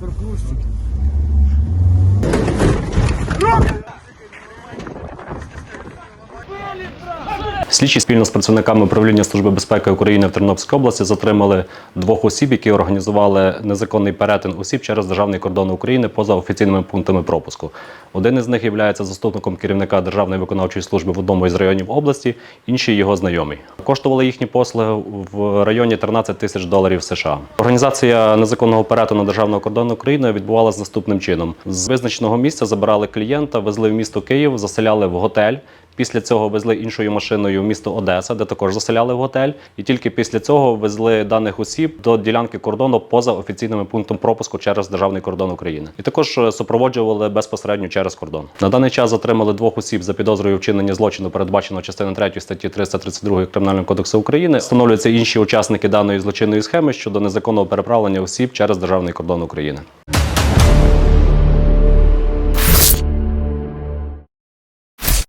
Прокурщики. Роби! Брат! Слідчі спільно з працівниками управління Служби безпеки України в Тернопільській області затримали двох осіб, які організували незаконний перетин осіб через державний кордон України поза офіційними пунктами пропуску. Один із них є заступником керівника Державної виконавчої служби в одному із районів області, інший його знайомий. Коштували їхні послуги в районі 13 тисяч доларів США. Організація незаконного перетину державного кордону України відбувалася наступним чином: з визначеного місця забирали клієнта, везли в місто Київ, заселяли в готель. Після цього везли іншою машиною в місто Одеса, де також заселяли в готель, і тільки після цього везли даних осіб до ділянки кордону поза офіційним пунктом пропуску через державний кордон України. І також е, супроводжували безпосередньо через кордон. На даний час затримали двох осіб за підозрою вчинення злочину, передбаченого частиною 3 статті 332 Кримінального кодексу України. Встановлюються інші учасники даної злочинної схеми щодо незаконного переправлення осіб через державний кордон України.